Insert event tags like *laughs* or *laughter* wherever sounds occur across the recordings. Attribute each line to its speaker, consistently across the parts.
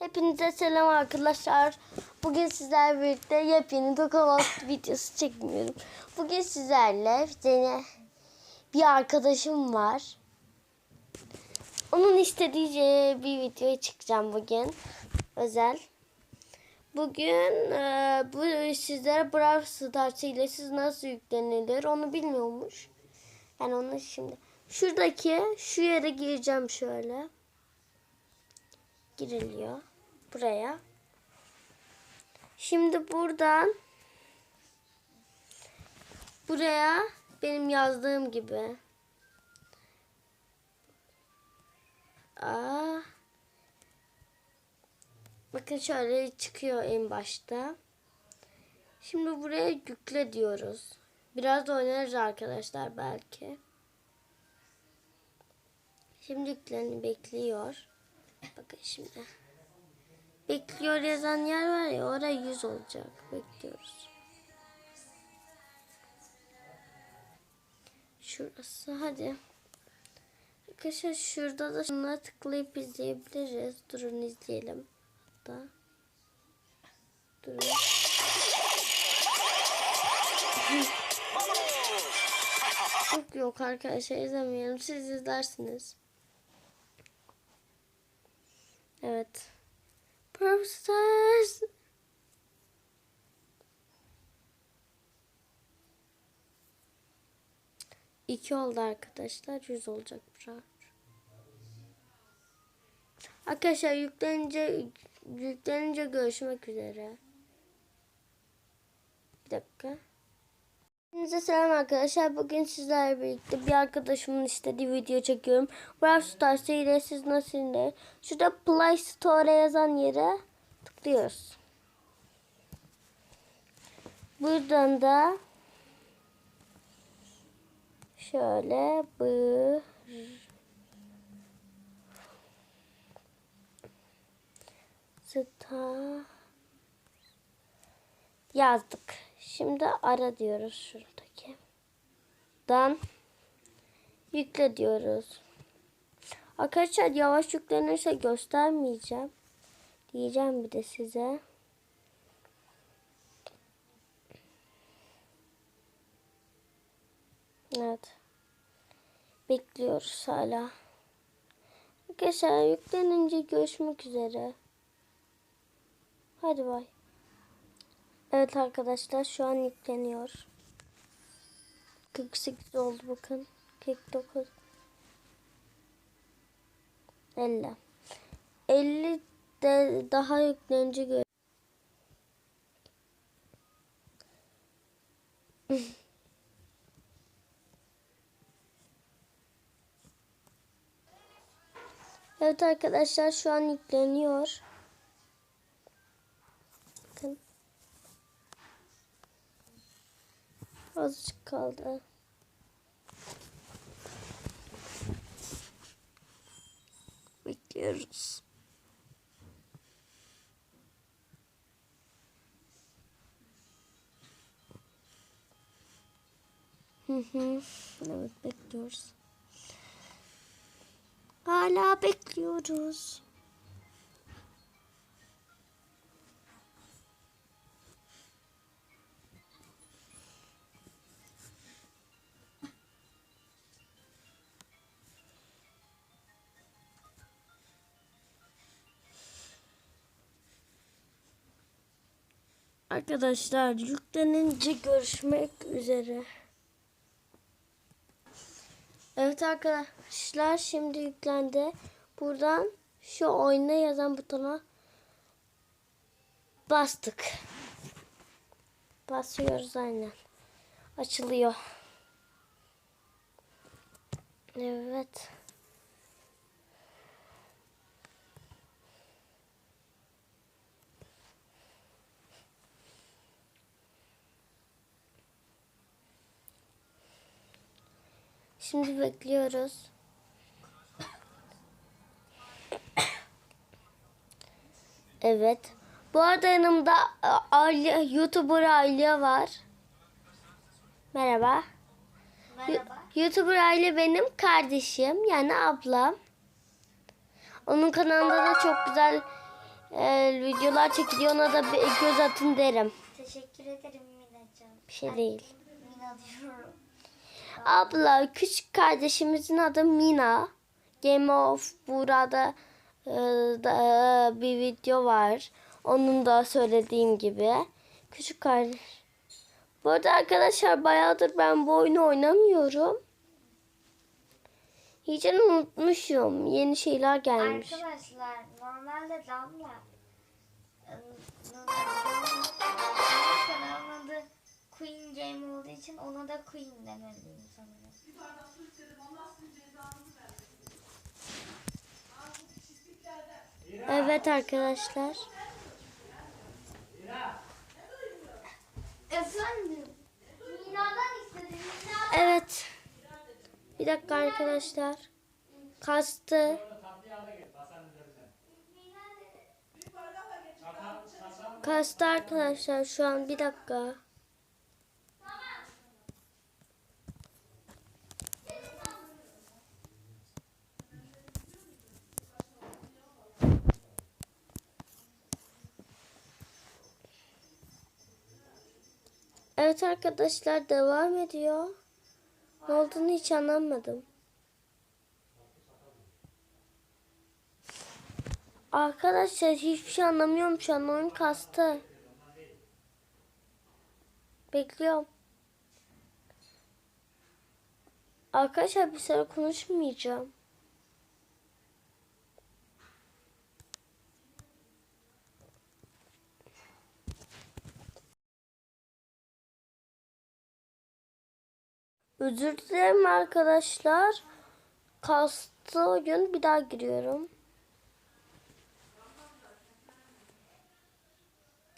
Speaker 1: Hepinize selam arkadaşlar. Bugün sizlerle birlikte yepyeni Dokavat videosu çekmiyorum. Bugün sizlerle yine bir arkadaşım var. Onun istediği bir videoya çıkacağım bugün. Özel. Bugün e, bu sizlere Brawl Stars ile siz nasıl yüklenilir onu bilmiyormuş. Yani onu şimdi şuradaki şu yere gireceğim şöyle giriliyor. Buraya. Şimdi buradan buraya benim yazdığım gibi. Aa. Bakın şöyle çıkıyor en başta. Şimdi buraya yükle diyoruz. Biraz da oynarız arkadaşlar belki. Şimdi yükleni bekliyor. Bakın şimdi. Bekliyor yazan yer var ya oraya 100 olacak. Bekliyoruz. Şurası hadi. Arkadaşlar şurada da şunlara tıklayıp izleyebiliriz. Durun izleyelim. Da. Durun. yok yok arkadaşlar izlemeyelim. Siz izlersiniz. Evet. Brawl Stars. İki oldu arkadaşlar. Yüz olacak Brawl. Arkadaşlar yüklenince yüklenince görüşmek üzere. Bir dakika. Hepinize selam arkadaşlar. Bugün sizlerle birlikte bir arkadaşımın istediği video çekiyorum. Brawl Stars ile siz nasıl indir? Şurada Play Store yazan yere tıklıyoruz. Buradan da şöyle bu Star yazdık. Şimdi ara diyoruz şuradaki. Dan yükle diyoruz. Arkadaşlar yavaş yüklenirse göstermeyeceğim. Diyeceğim bir de size. Evet. Bekliyoruz hala. Arkadaşlar yüklenince görüşmek üzere. Hadi bay. Evet arkadaşlar şu an yükleniyor. 48 oldu bakın. 49 50 50 de daha yüklenince gör. *laughs* evet arkadaşlar şu an yükleniyor. Bakın. Azıcık kaldı. Bekliyoruz. Hı hı. Evet bekliyoruz. Hala bekliyoruz. Arkadaşlar yüklenince görüşmek üzere. Evet arkadaşlar şimdi yüklendi. Buradan şu oyuna yazan butona bastık. Basıyoruz aynen. Açılıyor. Evet. Şimdi bekliyoruz. Evet. Bu arada yanımda Aliye, YouTuber Aliye var. Merhaba.
Speaker 2: Merhaba.
Speaker 1: YouTuber Aile benim kardeşim yani ablam. Onun kanalında da çok güzel e, videolar çekiliyor ona da bir göz atın derim.
Speaker 2: Teşekkür ederim Minacığım.
Speaker 1: Bir şey değil.
Speaker 2: Mina diyorum.
Speaker 1: Abla küçük kardeşimizin adı Mina. Game of burada e, da, bir video var. Onun da söylediğim gibi. Küçük kardeş. Bu arada arkadaşlar bayağıdır ben bu oyunu oynamıyorum. İyice unutmuşum. Yeni şeyler gelmiş.
Speaker 2: Arkadaşlar normalde Damla adı Queen Game olduğu için ona da Queen demeliyim sanırım.
Speaker 1: Evet arkadaşlar.
Speaker 2: Efendim? Mina'dan istedim.
Speaker 1: Evet. Bir dakika arkadaşlar. Kastı. Kastı arkadaşlar şu an bir dakika. Evet arkadaşlar devam ediyor. Ne olduğunu hiç anlamadım. Arkadaşlar hiçbir şey anlamıyorum şu an oyun kastı. Bekliyorum. Arkadaşlar bir süre konuşmayacağım. Özür dilerim arkadaşlar. Kastı oyun bir daha giriyorum.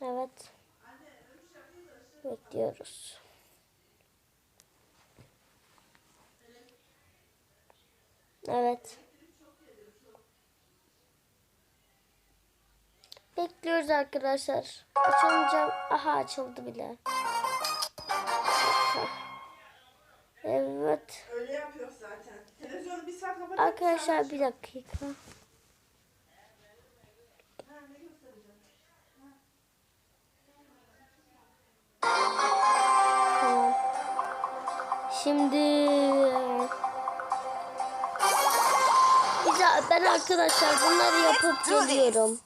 Speaker 1: Evet. Bekliyoruz. Evet. Bekliyoruz arkadaşlar. Açılacağım. Aha açıldı bile. Evet.
Speaker 3: Öyle yapıyor zaten. Televizyonu bir saat kapatıp
Speaker 1: Arkadaşlar bir dakika. Tamam. Şimdi Bize, ben arkadaşlar bunları yapıp geliyorum.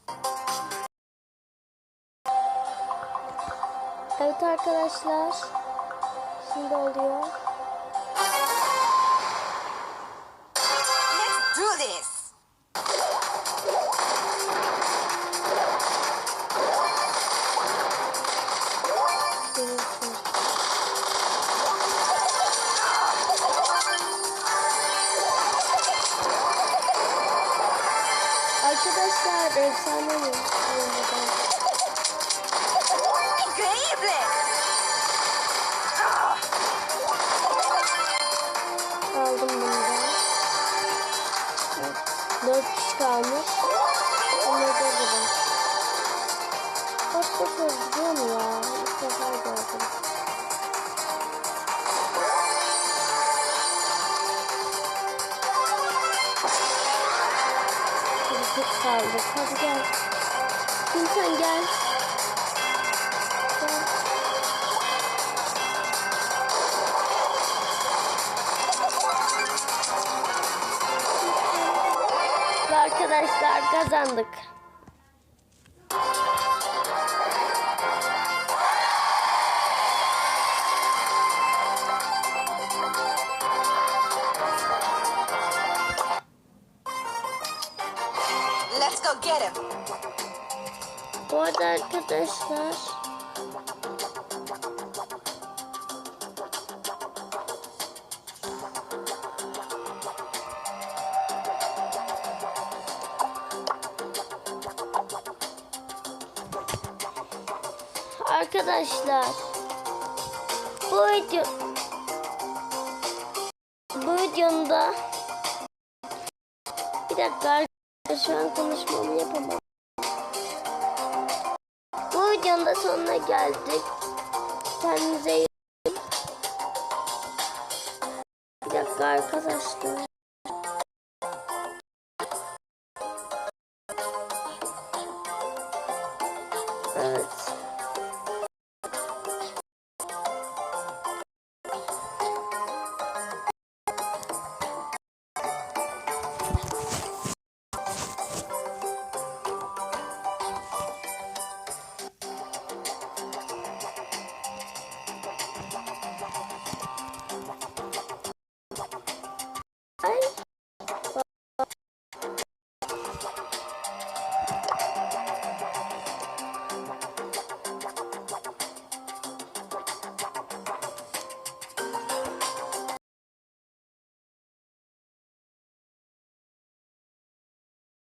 Speaker 1: Evet arkadaşlar. Şimdi oluyor.
Speaker 4: Let's do this.
Speaker 1: Arkadaşlar efsane mi?
Speaker 4: Increíble.
Speaker 1: Aldım bunu da. Kalmış. Bunu da burada. Kaç defa gidiyorum ya. İlk defa gördüm. Çok kaldık. Hadi gel. Kim sen gel. Arkadaşlar kazandık.
Speaker 4: Let's go get him.
Speaker 1: Bu arada arkadaşlar Arkadaşlar bu video bu videonun bir dakika şu an konuşmamı yapamam. Bu videonun sonuna geldik. Kendinize iyi. Bir dakika arkadaşlar.